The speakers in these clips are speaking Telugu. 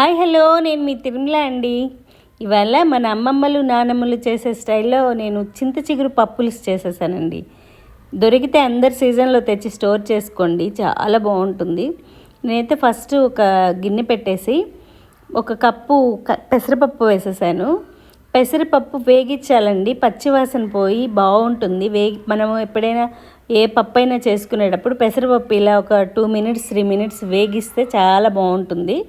Hi hello. నేను మీ తిరుమల అండి. ఇవాళ మన అమ్మమ్మలు నానమ్మలు చేసే స్టైల్లో నేను చింత చిగురు పప్పులు చేసేసానండి. దొరికితే అందరు సీజన్లో తెచ్చి స్టోర్ చేసుకోండి. చాలా బాగుంటుంది. నేనైతే ఫస్ట్ ఒక గిన్నె పెట్టేసి ఒక కప్పు క- పెసరపప్పు వేసేసాను. పెసరపప్పు వేగించాలండి. పచ్చివాసన పోయి బాగుంటుంది. వేగి మనము ఎప్పుడైనా ఏ పప్పు అయినా చేసుకునేటప్పుడు పెసరపప్పు ఇలా ఒక టూ మినిట్స్ త్రీ మినిట్స్ వేగిస్తే చాలా బాగుంటుంది.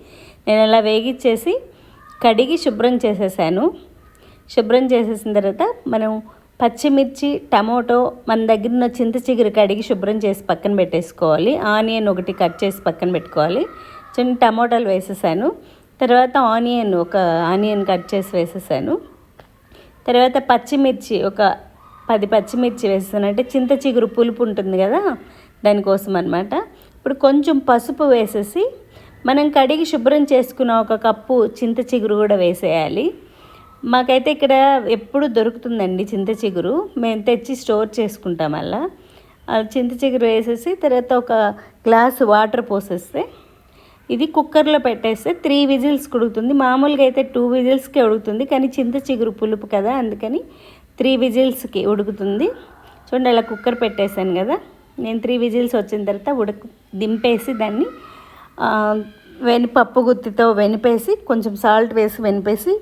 నేను అలా వేగిచ్చేసి కడిగి శుభ్రం చేసేసాను. శుభ్రం చేసేసిన తర్వాత మనం పచ్చిమిర్చి టమోటో మన దగ్గర ఉన్న చింత చిగురు కడిగి శుభ్రం చేసి పక్కన పెట్టేసుకోవాలి. ఆనియన్ ఒకటి కట్ చేసి పక్కన పెట్టుకోవాలి. చిన్న టమోటాలు వేసేసాను. తర్వాత ఆనియన్ ఒక ఆనియన్ కట్ చేసి వేసేసాను. తర్వాత పచ్చిమిర్చి ఒక పది పచ్చిమిర్చి వేసేసాను. అంటే చింత చిగురు పులుపు ఉంటుంది కదా దానికోసం అనమాట ఇప్పుడు కొంచెం పసుపు వేసేసి మనం కడిగి శుభ్రం చేసుకున్న ఒక కప్పు చింత చిగురు కూడా వేసేయాలి. మాకైతే ఇక్కడ ఎప్పుడు దొరుకుతుందండి చింత చిగురు. మేము తెచ్చి స్టోర్ చేసుకుంటాం అలా. చింత చిగురు వేసేసి తర్వాత ఒక గ్లాస్ వాటర్ పోసేస్తే ఇది కుక్కర్లో పెట్టేస్తే త్రీ విజిల్స్ ఉడుకుతుంది మామూలుగా అయితే టూ విజిల్స్కే ఉడుకుతుంది కానీ చింత చిగురు పులుపు కదా అందుకని త్రీ విజిల్స్కి ఉడుకుతుంది. చూడండి అలా కుక్కర్ పెట్టేశాను కదా. నేను త్రీ విజిల్స్ వచ్చిన తర్వాత ఉడక దింపేసి దాన్ని వెనుపప్పు గుత్తితో వెనిపేసి కొంచెం సాల్ట్ వేసి వెనిపేసి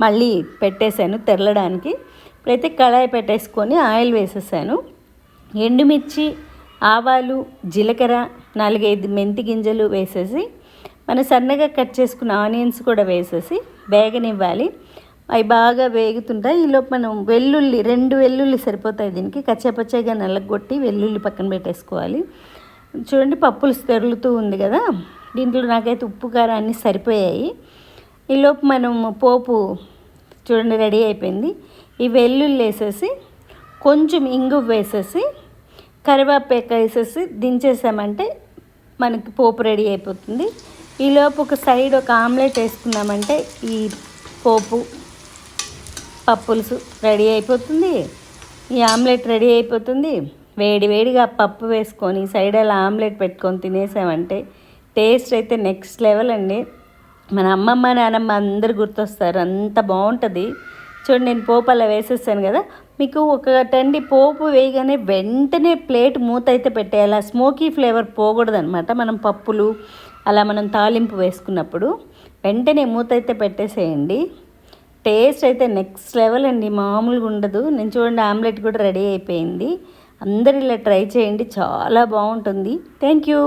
మళ్ళీ పెట్టేశాను తెరలడానికి. ఇప్పుడైతే కళాయి పెట్టేసుకొని ఆయిల్ వేసేసాను. ఎండుమిర్చి ఆవాలు జీలకర్ర నాలుగైదు మెంతి గింజలు వేసేసి మన సన్నగా కట్ చేసుకున్న ఆనియన్స్ కూడా వేసేసి వేగనివ్వాలి. అవి బాగా వేగుతుంటాయి. ఈలోపు మనం వెల్లుల్లి రెండు వెల్లుల్లి సరిపోతాయి దీనికి. కచ్చపచ్చగా నల్లగొట్టి వెల్లుల్లి పక్కన పెట్టేసుకోవాలి. చూడండి పప్పులు తెరులుతూ ఉంది కదా. దీంట్లో నాకైతే ఉప్పు కారం అన్నీ సరిపోయాయి. ఈలోపు మనం పోపు చూడండి రెడీ అయిపోయింది. ఈ వెల్లుల్లి వేసేసి కొంచెం ఇంగు వేసేసి కరివేపాక వేసేసి దించేసామంటే మనకి పోపు రెడీ అయిపోతుంది. ఈలోపు ఒక సైడ్ ఒక ఆమ్లెట్ వేసుకున్నామంటే ఈ పోపు పప్పులుసు రెడీ అయిపోతుంది. ఈ ఆమ్లెట్ రెడీ అయిపోతుంది. వేడివేడిగా పప్పు వేసుకొని సైడ్ అలా ఆమ్లెట్ పెట్టుకొని తినేసామంటే టేస్ట్ అయితే నెక్స్ట్ లెవెల్ అండి. మన అమ్మమ్మ నానమ్మ అందరు గుర్తొస్తారు అంత బాగుంటుంది. చూడండి నేను పోపు అలా వేసేస్తాను కదా. మీకు ఒకటండి పోపు వేయగానే వెంటనే ప్లేట్ మూత అయితే పెట్టేయాలి ఆ స్మోకీ ఫ్లేవర్ పోకూడదు అనమాట మనం పప్పులు అలా మనం తాలింపు వేసుకున్నప్పుడు వెంటనే మూత అయితే పెట్టేసేయండి. టేస్ట్ అయితే నెక్స్ట్ లెవెల్ అండి మామూలుగా ఉండదు. నేను చూడండి ఆమ్లెట్ కూడా రెడీ అయిపోయింది. అందరు ఇలా ట్రై చేయండి. చాలా బాగుంటుంది. Thank you